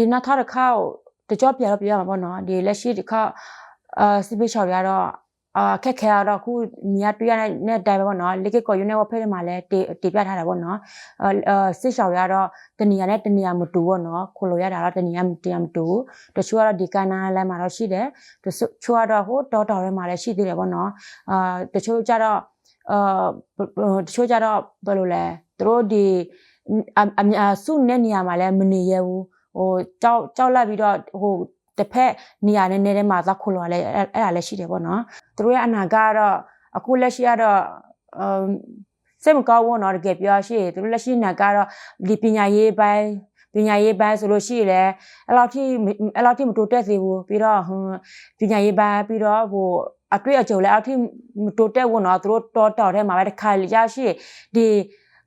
ဒီနောက်ထပ်တစ်ခါတကြောပြတော့ပြရမှာပေါ့နော်ဒီလက်ရှိတစ်ခါအာစပစ်ချော်ရတော့အာခက်ခဲရတော့ခုမြတ်တွေ့ရတဲ့တိုင်ပဲပေါ့နော်လေကကော်ယူနေဝဖဲမှာလဲတေတေပြထားတာပေါ့နော်အာစစ်ချော်ရတော့တနေရာနဲ့တနေရာမတူပေါ့နော်ခိုလိုရတာတော့တနေရာတနေရာမတူတချို့ကတော့ဒီကနာလမ်းမှာတော့ရှိတယ်တချို့ကတော့ဟိုတော်တော်ထဲမှာလည်းရှိသေးတယ်ပေါ့နော်အာတချို့ကျတော့အာတချို့ကျတော့ဘယ်လိုလဲသူတို့ဒီအအစုနဲ့နေရာမှာလည်းမနေရဘူး ဟိုကြောက်ကြောက်လက်ပြီးတော့ဟိုတစ်ဖက်နေရာနဲ့နေတဲ့မှာသွားခိုလို့ရလဲအဲ့အဲ့ဒါလည်းရှိတယ်ပေါ့နော်သူတို့ရဲ့အနာကတော့အခုလက်ရှိကတော့အမ်စိတ်မကောင်းဘူးเนาะတကယ်ပြောရှိရင်သူတို့လက်ရှိနာကတော့ဒီပညာရေးပိုင်းပညာရေးပိုင်းဆိုလို့ရှိရင်လည်းအဲ့လောက်ထိအဲ့လောက်ထိမတိုးတက်သေးဘူးပြီးတော့ဟိုပညာရေးပိုင်းပြီးတော့ဟိုအတွေ့အကြုံလည်းအထိမတိုးတက်ဘူးเนาะသူတို့တော်တော်ထဲမှာပဲတစ်ခါရရှိဒီ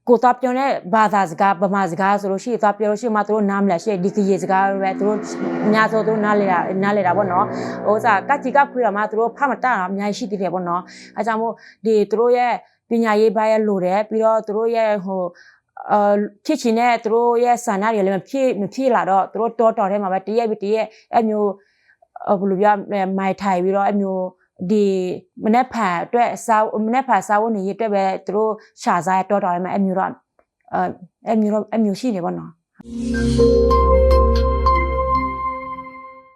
ကိုသားပြောတဲ့ဘာသာစကားဗမာစကားဆိုလို့ရှိရင်သွားပြောလို့ရှိရင်မှသူတို့နားမလဲရှိရင်ဒီကရေစကားပဲသူတို့အများဆုံးသူတို့နားလေတာနားလေတာပေါ့နော်ဟိုစားကတ်ကြီးကခွေးတာမှသူတို့ဖတ်မတတ်တာအများကြီးရှိသေးတယ်ပေါ့နော်အဲကြောင့်မို့ဒီသူတို့ရဲ့ပညာရေးပိုင်းရလို့တယ်ပြီးတော့သူတို့ရဲ့ဟိုအာဖြစ်ချင်တဲ့သူတို့ရဲ့ဆန္ဒတွေလည်းမဖြစ်မဖြစ်လာတော့သူတို့တော်တော်ထဲမှာပဲတရက်ပြီးတရက်အဲ့မျိုးဘယ်လိုပြောမိုက်ထိုင်ပြီးတော့အဲ့မျိုး ဒီမနေ့ဖန်အတွက်စားမနေ့ဖန်စားဖို့နေရအတွက်ပဲသူတို့ရှာစားတော်တော်ထဲမှာအဲ့မျိုးတော့အဲအဲ့မျိုးတော့အဲ့မျိုးရှိနေပေါ့နော်